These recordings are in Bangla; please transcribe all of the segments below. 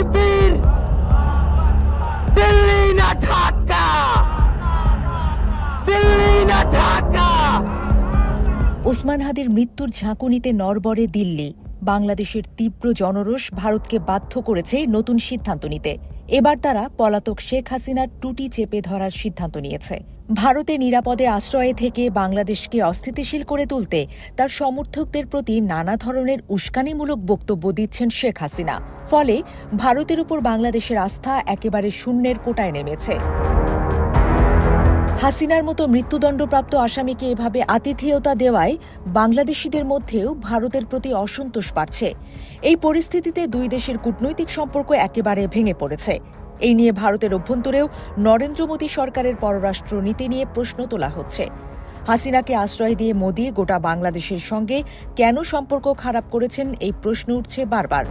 তকবীর দিল্লি না ঢাকা দিল্লি না ঢাকা। ওসমান হাদির মৃত্যুর ঝাঁকুনিতে নরবরে দিল্লি। বাংলাদেশের তীব্র জনরোষ ভারতকে বাধ্য করেছে নতুন সিদ্ধান্ত নিতে। এবার তারা পলাতক শেখ হাসিনার টুটি চেপে ধরার সিদ্ধান্ত নিয়েছে। ভারতে নিরাপদে আশ্রয়ে থেকে বাংলাদেশকে অস্থিতিশীল করে তুলতে তার সমর্থকদের প্রতি নানা ধরনের উস্কানিমূলক বক্তব্য দিচ্ছেন শেখ হাসিনা। ফলে ভারতের উপর বাংলাদেশের আস্থা একেবারে শূন্যের কোটায় নেমেছে। হাসিনার মতো মৃত্যুদণ্ডপ্রাপ্ত আসামিকে এভাবে আতিথেয়তা দেওয়ায় বাংলাদেশিদের মধ্যেও ভারতের প্রতি অসন্তোষ বাড়ছে। এই পরিস্থিতিতে দুই দেশের কূটনৈতিক সম্পর্ক একেবারে ভেঙে পড়েছে। এই নিয়ে ভারতের অভ্যন্তরেও নরেন্দ্র মোদী সরকারের পররাষ্ট্র নীতি নিয়ে প্রশ্ন তোলা হচ্ছে। হাসিনাকে আশ্রয় দিয়ে মোদী গোটা বাংলাদেশের সঙ্গে কেন সম্পর্ক খারাপ করেছেন এই প্রশ্ন উঠছে বারবার।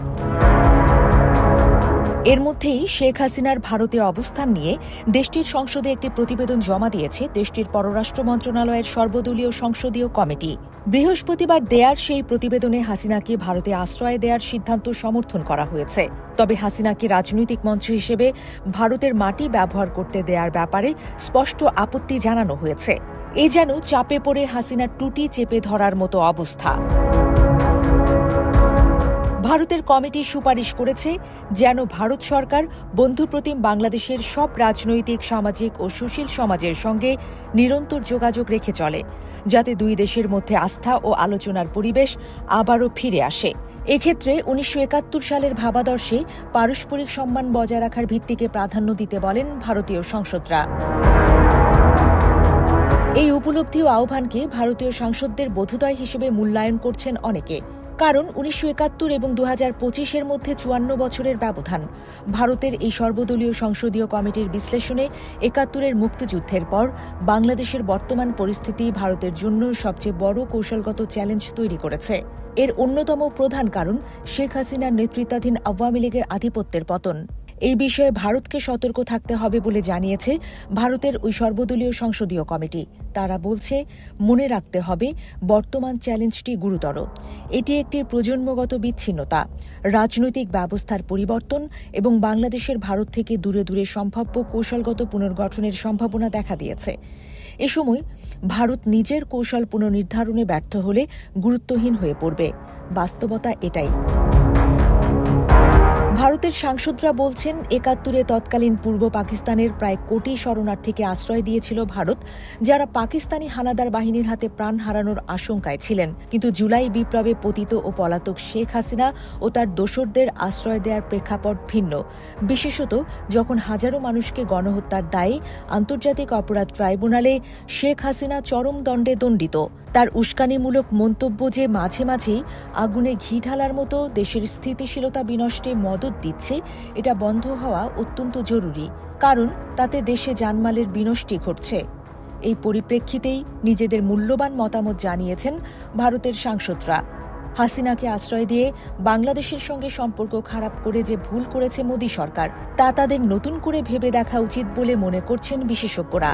এর মধ্যেই শেখ হাসিনার ভারতে অবস্থান নিয়ে দেশটির সংসদে একটি প্রতিবেদন জমা দিয়েছে দেশটির পররাষ্ট্র মন্ত্রণালয়ের সর্বদলীয় সংসদীয় কমিটি। বৃহস্পতিবার দেয়ার সেই প্রতিবেদনে হাসিনাকে ভারতে আশ্রয় দেওয়ার সিদ্ধান্ত সমর্থন করা হয়েছে। তবে হাসিনাকে রাজনৈতিক মঞ্চ হিসেবে ভারতের মাটি ব্যবহার করতে দেওয়ার ব্যাপারে স্পষ্ট আপত্তি জানানো হয়েছে। এ যেন চাপে পড়ে হাসিনার টুটি চেপে ধরার মতো অবস্থা। ভারতের কমিটি সুপারিশ করেছে যেন ভারত সরকার বন্ধুপ্রতিম বাংলাদেশের সব রাজনৈতিক, সামাজিক ও সুশীল সমাজের সঙ্গে নিরন্তর যোগাযোগ রেখে চলে, যাতে দুই দেশের মধ্যে আস্থা ও আলোচনার পরিবেশ আবারও ফিরে আসে। এক্ষেত্রে উনিশশো একাত্তর সালের ভাবাদর্শে পারস্পরিক সম্মান বজায় রাখার ভিত্তিকে প্রাধান্য দিতে বলেন ভারতীয় সংসদরা। এই উপলব্ধি ও আহ্বানকে ভারতীয় সাংসদদের বোধোদয় হিসেবে মূল্যায়ন করছেন অনেকে। কারণ উনিশশো একাত্তর এবং দু হাজার পঁচিশের মধ্যে চুয়ান্ন বছরের ব্যবধান। ভারতের এই সর্বদলীয় সংসদীয় কমিটির বিশ্লেষণে একাত্তরের মুক্তিযুদ্ধের পর বাংলাদেশের বর্তমান পরিস্থিতি ভারতের জন্য সবচেয়ে বড় কৌশলগত চ্যালেঞ্জ তৈরি করেছে। এর অন্যতম প্রধান কারণ শেখ হাসিনার নেতৃত্বাধীন আওয়ামী লীগের আধিপত্যের পতন। এই বিষয়ে ভারতকে সতর্ক থাকতে হবে বলে জানিয়েছে ভারতের ওই সর্বদলীয় সংসদীয় কমিটি। তারা বলছে, মনে রাখতে হবে বর্তমান চ্যালেঞ্জটি গুরুতর। এটি একটি প্রজন্মগত বিচ্ছিন্নতা, রাজনৈতিক ব্যবস্থার পরিবর্তন এবং বাংলাদেশের ভারত থেকে দূরে দূরে সম্ভাব্য কৌশলগত পুনর্গঠনের সম্ভাবনা দেখা দিয়েছে। এ সময় ভারত নিজের কৌশল পুনর্নির্ধারণে ব্যর্থ হলে গুরুত্বহীন হয়ে পড়বে। বাস্তবতা এটাই। ভারতের সাংসদরা বলছেন, একাত্তরে তৎকালীন পূর্ব পাকিস্তানের প্রায় কোটি শরণার্থীকে আশ্রয় দিয়েছিল ভারত, যারা পাকিস্তানি হানাদার বাহিনীর হাতে প্রাণ হারানোর আশঙ্কায় ছিলেন। কিন্তু জুলাই বিপ্লবে পতিত ও পলাতক শেখ হাসিনা ও তার দোসরদের আশ্রয় দেওয়ার প্রেক্ষাপট ভিন্ন। বিশেষত যখন হাজারো মানুষকে গণহত্যার দায়ে আন্তর্জাতিক অপরাধ ট্রাইব্যুনালে শেখ হাসিনা চরম দণ্ডে দণ্ডিত। তার উস্কানিমূলক মন্তব্য যে মাঝে মাঝেই আগুনে ঘি ঢালার মতো দেশের স্থিতিশীলতা বিনষ্টে মদত দিচ্ছে, এটা বন্ধ হওয়া অত্যন্ত জরুরি, কারণ তাতে দেশে জানমালের বিনষ্টি ঘটছে। এই পরিপ্রেক্ষিতেই নিজেদের মূল্যবান মতামত জানিয়েছেন ভারতের সাংসদরা। হাসিনাকে আশ্রয় দিয়ে বাংলাদেশের সঙ্গে সম্পর্ক খারাপ করে যে ভুল করেছে মোদী সরকার, তা তাদের নতুন করে ভেবে দেখা উচিত বলে মনে করছেন বিশেষজ্ঞরা।